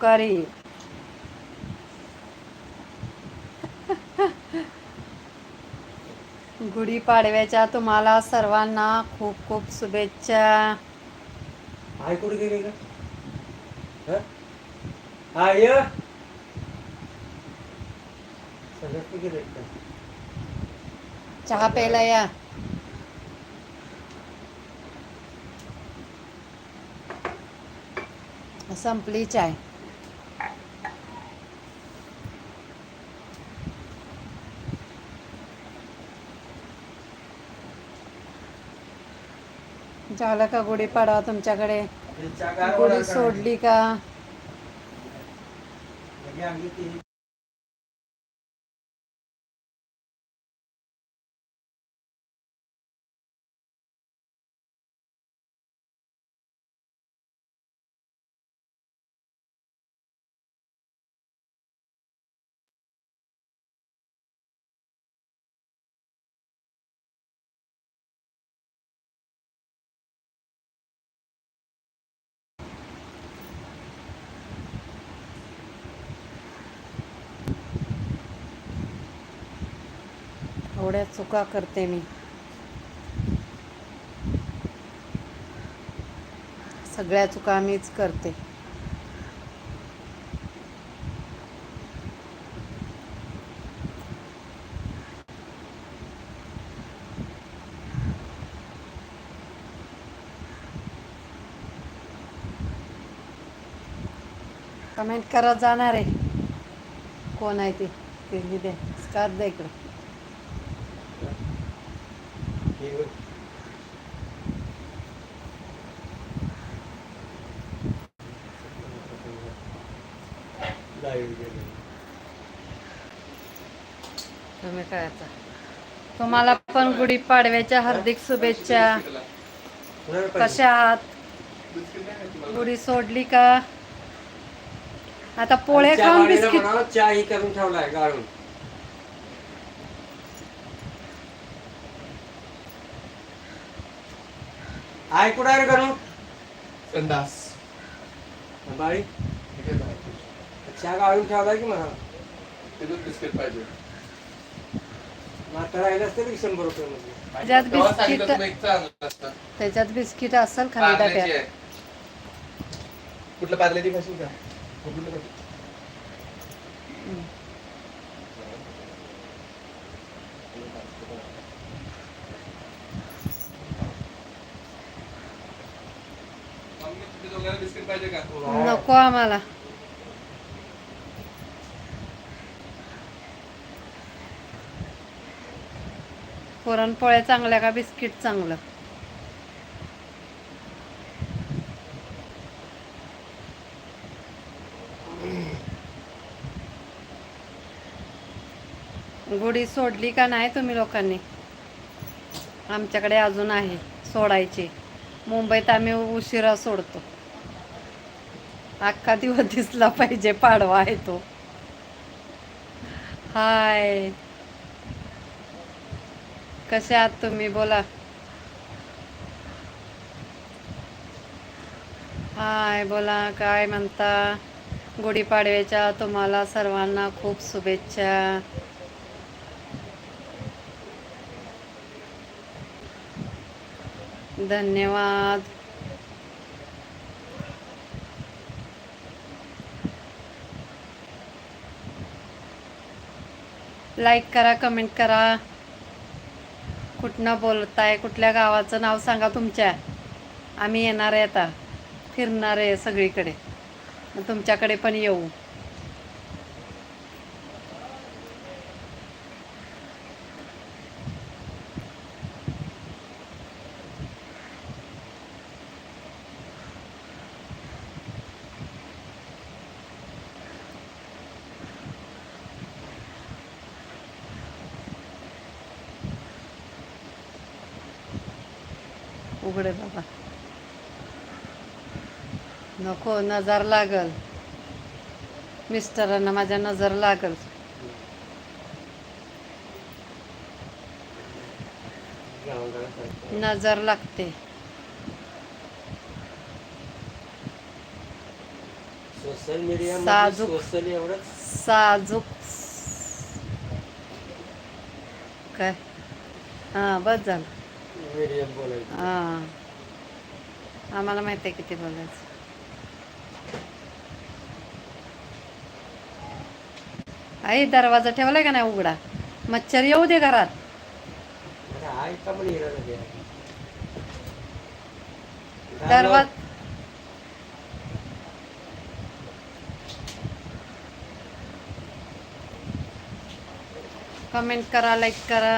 करी. गुढीपाडव्याच्या तुम्हाला सर्वांना खूप खूप शुभेच्छा. आई कुठे गेली का? आय चहा प्यायला या. संपली चाय. झालं का गुढीपाडवा तुमच्याकडे. त्यांच्या गार गुढी सोडली का? एवढ्या चुका करते मी. सगळ्या चुका मीच करते. कमेंट करत जाणार. आहे कोण आहे ती? ती दे स्कार्फ दे इकडं हे बघ. Live गेले. काय आता तुम्हाला पण गुढीपाडव्याच्या हार्दिक शुभेच्छा? कशा आहात? गुढी सोडली का? आता पोळे खाऊन बिस्किट चहा ही करून ठेवलाय गाळून. आय कुठं आहे रे करून संदास बाळी आहे चहा गाळून ठेवलाय की म्हणा तिथून बिस्किट पाहिजे. मग आता राहिलं असतं की शंभर रुपये मध्ये ज्यात तेव्हा सांगितलं बिस्किट- तुम्ही एक चांगलं असतं. त्याच्यात बिस्किट असेल खाली डब्यात. आहे. कुठलं पार्लेची भाषी का कुठलं पाहिजे? मम्मी, तुम्ही दोघांना बिस्किट पाहिजे का? नको आम्हाला. पुरणपोळ्या चांगल्या का बिस्किट चांगलं? गुढी सोडली का नाही तुम्ही लोकांनी? आमच्याकडे अजून आहे सोडायची. मुंबईत आम्ही उशिरा सोडतो. अख्खा दिवस दिसला पाहिजे पाडवा आहे तो. हाय. कसे आहात तुम्ही? बोला. हाय बोला. काय म्हणता? गुढीपाडव्याच्या तुम्हाला सर्वांना खूप शुभेच्छा. धन्यवाद. लाईक करा कमेंट करा. कुठनं बोलताय कुठल्या गावाचं नाव सांगा तुमच्या. आम्ही येणार आहे आता फिरणार आहे सगळीकडे. तुमच्याकडे पण येऊ. उघडे बाबा. नको नजर लागल. मिस्टरांना माझ्या नजर लागल. नजर लागते. सोशल मीडिया साजूक. सोशल एवढंच. साजूक काय? हां बस झालं. हां. आम्हाला माहिती आहे किती बोलायचं. आई दरवाजा ठेवलाय का नाही उघडा? मच्छर येऊ दे घरात. दरवाज कमेंट करा लाईक करा.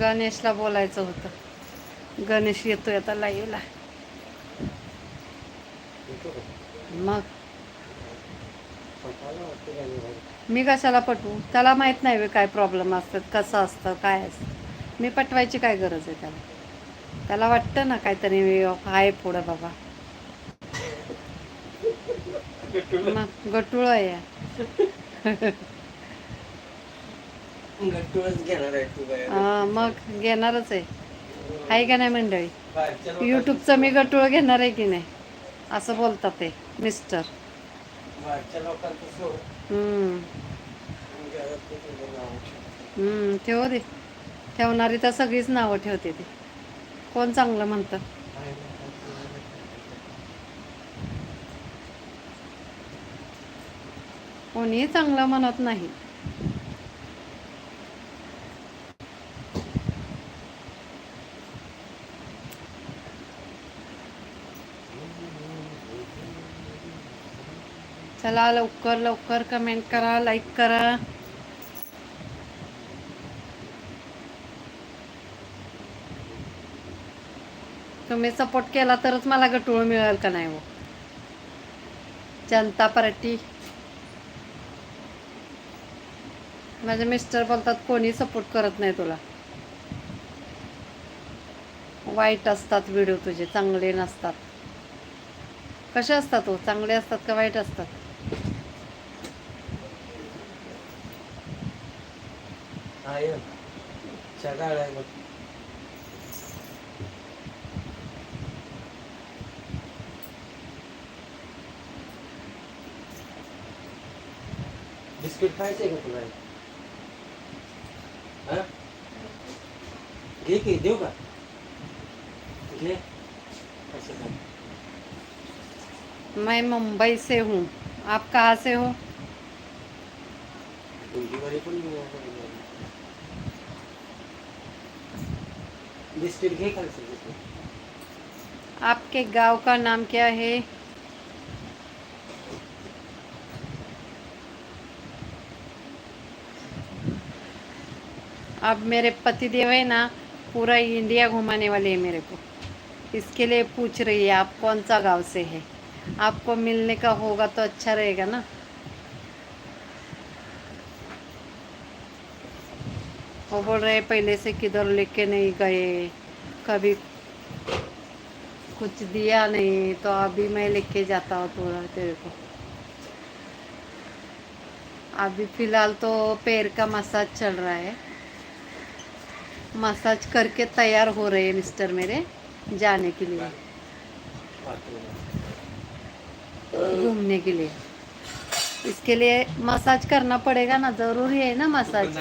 गणेशला बोलायचं होतं. गणेश येतोय आता लाईव्हला? मग. मी कशाला पटवू? त्याला माहीत नाही काय प्रॉब्लेम असतात कसं असतं काय असतं. मी पटवायची काय गरज आहे त्याला? त्याला वाटतं ना काहीतरी आहे पुढं बाबा. मग गटुळ आहे गट्टूळच घेणार आहे तू काय हा, मग घेणारच आहे. आहे का नाही मंडळी? युट्यूबचं मी गटुळ घेणार आहे की नाही? असं बोलतात ते मिस्टर. ठेव. दे. ठेवणारी तर सगळीच नावं ठेवते ती. कोण चांगलं म्हणतं. कोणीही चांगलं म्हणत नाही. चला लवकर लवकर कमेंट करा लाईक करा. तुम्ही सपोर्ट केला तरच मला गटूळ मिळेल का नाही हो? जनता पार्टी. माझे मिस्टर बोलतात कोणी सपोर्ट करत नाही तुला? वाईट असतात व्हिडिओ तुझे चांगले नसतात. कसे असतात हो? चांगले असतात का वाईट असतात? आहे. सकाळ आहे बिस्किट खायचंय का तुला? हा? घे की देऊ का? घे. मैं मुंबई से हूँ। आप कहाँ से हो? आपके गाँव का नाम क्या है? अब मेरे पति देव है ना, पूरा इंडिया घुमाने वाले हैं मेरे को। इसके लिए पूछ रही है, आप कौन सा गाँव से है? आपको मिलने का होगा तो अच्छा रहेगा ना। वो बोल रहे पहले से किधर लेके नहीं गए कभी कुछ दिया नहीं तो अभी मैं लेके जाता हूँ थोड़ा तेरे को। अभी फ़िलहाल तो पैर का मसाज चल रहा है। मसाज करके तैयार हो रहे हैं मिस्टर मेरे जाने के लिए। घूमने के लिए। इसके लिए मसाज करना पड़ेगा ना जरूरी है ना मसाज.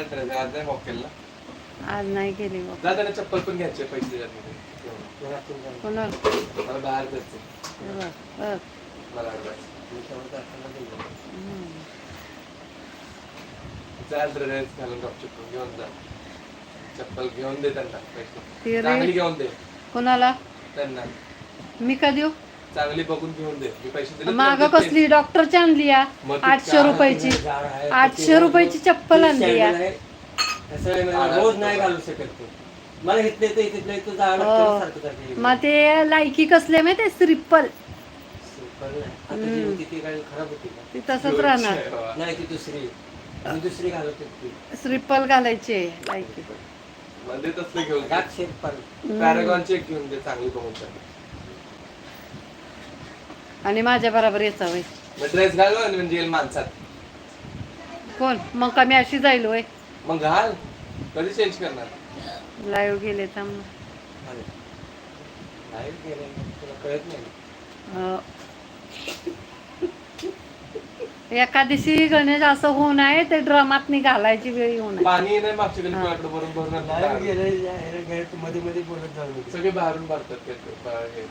आज नाही केला. चप्पल पण घ्यायचे पैसे कोणाला चप्पल घेऊन दे त्यांना पैसे. घेऊन दे. कोणाला? त्यांना. मी का देऊ चांगली बघून घेऊन दे. मी पैसे दिले माग. कसली डॉक्टरची आणली या? मग ती आठशे रुपयाची. आहे, आठशे रुपयाची चप्पल आणली या. आहे. आहे रोज नाही घालू शकत तू. मला तर हो. सारखं सारखं मग ते लायकी कसले माहिती नाही. आता जी होती ती काय खराब होती का? ती तसंच राहणार. नाही ती दुसरी. मी दुसरी घालत होती. श्रीपल घालायची लायकी. मध्ये तसलं घेऊन दे. राग पण. घेऊन दे चांगली बघून जा. आणि माझ्या बरोबर याचा वय मग ड्रेस घाल म्हणजे येईल माणसात. कोण? मग का मी अशी जाईल वय मग घाल. कधी चेंज करणार? लाईव्ह गेले तर अरे. बाहेर गेले तुला कळत नाही. एकादशी गणेश असं होऊ नये ते ड्रमात घालायची वेळ येऊ नये. पाणी नाही हा. कोणाकडे भरून भरून मध्ये मध्ये बोलत जाऊ नको. सगळे बाहेरून भरतात ते? प- हे?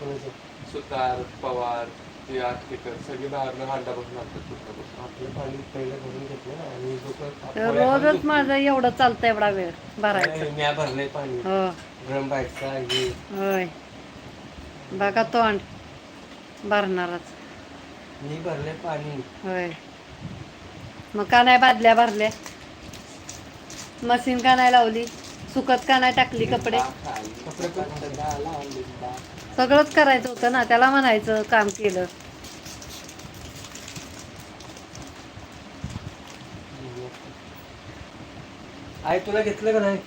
कोणाचं? सुतार पवार ते आटकेकर सगळे बाहेरून हांडा भरून आणतात आपलं पाणी पहिलं भरून घेतलं ना आणि लोकं- रोजच माझं एवढं चालतं एवढा वेळ भरायचं. म्या भरलंय पाणी. हो. ड्रम बाईकचा हे. होय. बघा तोंड. भरणारच. मी भरलंय पाणी. होय. मग का नाही बादल्या भरल्या. मशीन का नाही लावली. सुकत का नाही टाकली कपडे. कपडे पण सगळंच करायचं होतं ना त्याला म्हणायचं काम केलं. आई तुला घेतलं का नाही?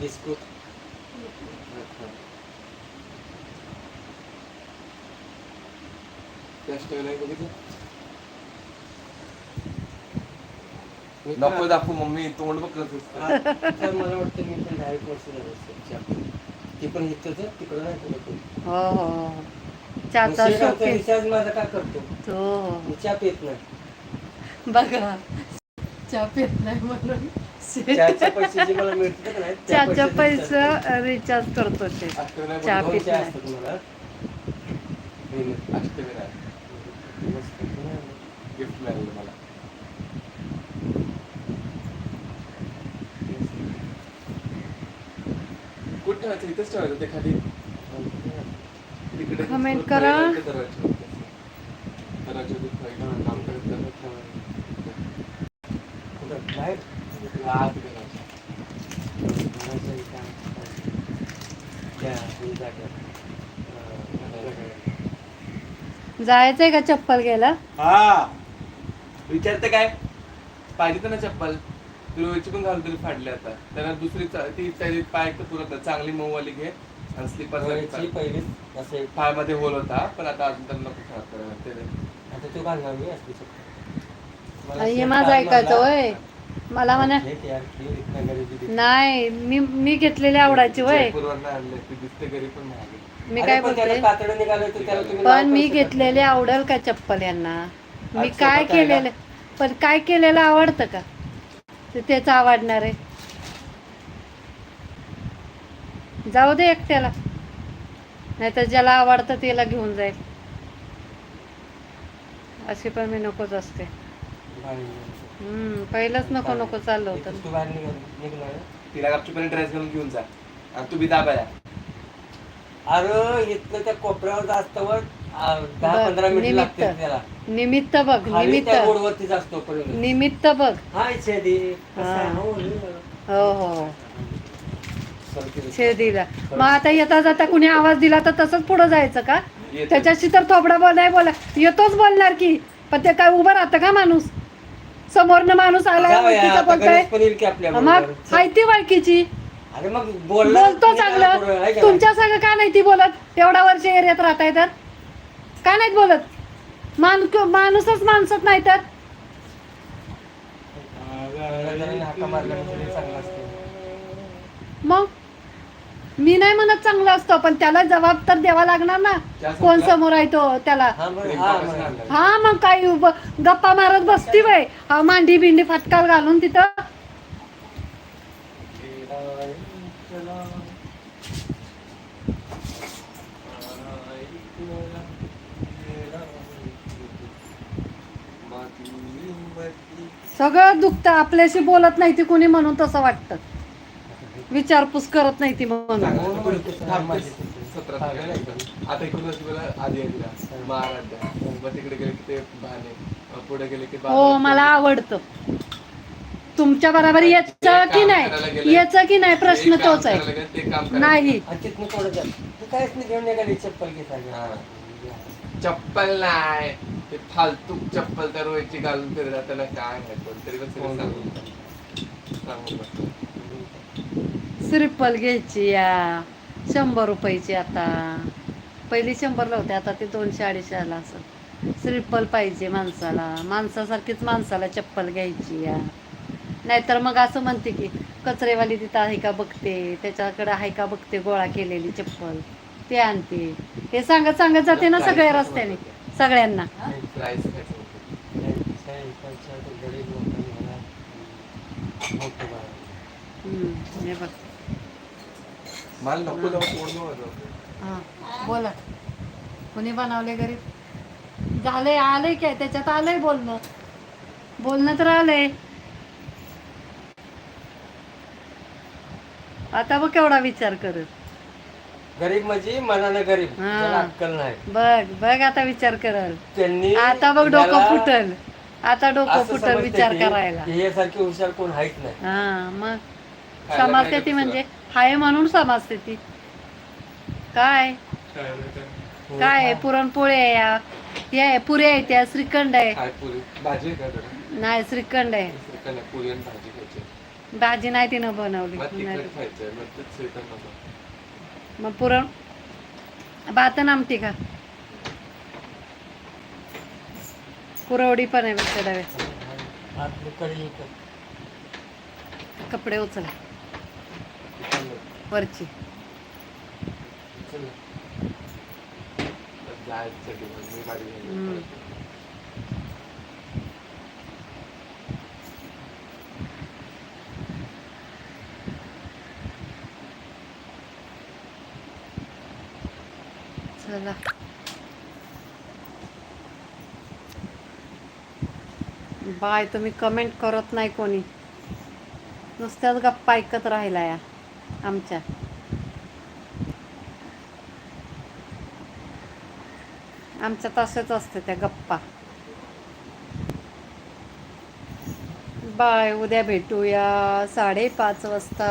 बिस्कुट. नको दाखवू मम्मी तोंड बघ मला वाटतं मी पण डायरेक्ट वर्ष झालं. ती पण इथंच तिकडं नाही. हो हो हो. चहाचा शौकीन रिचार्ज माझा काय करतो हो हो मी चहा पित नाही बघा चहा पित नाही म्हणून चहाचे पैसे जे मला मिळतात का नाही, त्या चहाच्या पैशाचे recharge पैसे रिचार्ज करतो नाही चहा. दोन पित चहा नाही. असतात मला नाही, नाही, अष्टमी नाही मस्त. गिफ्ट मिळालं मला ठेवायचं इथंच ठेवायचं ते खाली तिकडे Comment करा. काम करत करत ठेवायचं. बाहेर? आत. घराच्या इथं. त्या हे. अं, जायचंय का चप्पल घ्यायला हा विचारते काय पाहिजे तर ना चप्पल तुळशीची पण घालून तरी फाडली आता. त्याला दुसरी चा- ती त्याची पाय तर पुरत नाही. चांगली मऊवाली घे आणि स्लीपर पहिलीच असं एक- पायामध्ये होल होता पण आता अजून त्यांना नको खराब करायला ते आता तू घालणार मी असली चप्पल. मला हे माझं ऐकायचं म्हणला. होय. मला म्हणा ते यार, हे इथनं गरीबी दिसते. नाही मी मी घेतलेली आवडायची होय. जयपूरवरनं आणलंय ते दिसते घरी पण महाग मी अरे काय पण त्याला बोलते? कातडं निघालं तर त्याला तुम्ही नाव पण मी शकत घेतलेली. आवडेल का चप्पल यांना? मी अच्छा, काय बघायला. केलेलं पण काय केलेलं आवडतं का? ते तेच आवडणार आहे. जाऊ दे एकट्याला. नाही तर ज्याला आवडतं त्याला घेऊन जाईल. अशी पण मी नकोच असते. पहिलंच नको नको चाललं होतं. तू बाहेर निघणार? तिला गपचूपणे ड्रेस घालून घेऊन जा. आणि तू बी दाबाया अरे इथलं त्या कोपऱ्यावर जास्तवर दहा पंधरा मिनिट. लागतील त्याला. निमित्त बघ निमित्त. असतो निमित्त बघ. हाय छेदी? हा. हो, शेदीला मग आता येता जाता कुणी आवाज दिला तर तसंच पुढं जायचं का? येते. त्याच्याशी तर थोबडा बोल नाही बोला येतोच बोलणार की. पण ते काय उभं राहतं का माणूस? समोरनं माणूस आला ओळखीचा बोलतोय. गणेश पण येईल की आपल्या मग बरोबर. हाय ती वळखीची अरे मग बोलला बोलतो चांगलं. तुमच्या संग का नाही ती बोलत? एवढा वर्ष एरियात राहताय तर? का नाहीत बोलत? मान माणूसच माणसत नाही तर म्हणजे मग मी नाही म्हणत चांगलं असतं पण त्याला जबाब तर द्यावा लागणार ना कोण? समोर आहे तो त्याला हा हा. हा मग काय गप्पा मारत बसती बाय हा मांडी बिंडी फटकाल घालून तिथं सगळं दुखतं आपल्याशी बोलत नाही ती कोणी म्हणून तसं वाटतं. विचारपूस करत नाही ती म्हणून. सतरा तारखेला. आता इकडून असं मला आधी आली महाराजा मग तिकडे गेले की ते बहाणे मग पुढे गेले की हो मला आवडतं. तुमच्या बरोबर यायचं की नाही? यायचं की नाही? प्रश्न काम तोच आहे. करायला गेले, ते काम करायला नाही. आणि तिथनं थोडं जा. तू काहीच नाही घेऊन निघाली चप्पल घेत आहे. चप्पल नाही. ते फालतू चप्पल तर रोयची घालून फिरतात त्याला काय नाही पण तरी पण सगळं सांगून सांगून बसतो. श्रीपल घ्यायची या. शंभर रुपयाची आता. पहिली शंभरला होते आता ते दोनशे अडीचशे आला असं श्रीपल पाहिजे माणसाला. माणसासारखीच माणसाला चप्पल घ्यायची या. नाहीतर मग असं म्हणते की कचरेवाली तिथं आहे का बघते? त्याच्याकडे आहे का बघते गोळा केलेली चप्पल? ते आणते. हे सांगत सांगत जाते ना सगळ्या रस्त्याने. सगळ्यांना. हे बघ. मला नको बोला. कोणी बनवले गरीब झालंय आलंय काय त्याच्यात आलंय बोलणं. बोलणं तर आलंय. आता बघ केवढा विचार करत. गरीब म्हणजे मनानं गरीब. हा. त्याला अक्कल नाही. बघ बघ आता विचार करल. त्यांनी आता बघ डोकं फुटल. आता डोकं असं फुटल समजते विचार की करायला. की यासारखी हुशार कोण आहेच नाही. हा मग खायला समाजते ती म्हणजे? हाय म्हणून समाजते ती काय? काय आहे? पुरणपोळी आहे या. हे आहे पुऱ्या आहे त्या श्रीखंड आहे. काय पुरी. भाजी आहे का जरा? नाही श्रीखंड आहे. श्रीखंड आहे, पुरी आणि भाजी खायची. भाजी नाही तिनं बनवली. मग नाही. तिखट खायचं मग तेच श्रीखंड नको. मग पुरण. आणि आमटी का? कुरवडी पण आहे बघ डवे आपली कढी इथं. कपडे उचला. वरची चल ना. तर जायचं दिवस, मी गाडी घेऊन हम्म. येतो. चला बाय तुम्ही कमेंट करत नाही कोणी. नुसत्याच गप्पा ऐकत राहिला या आमच्या. आमच्या तसेच असते त्या गप्पा. बाय उद्या भेटूया साडेपाच वाजता.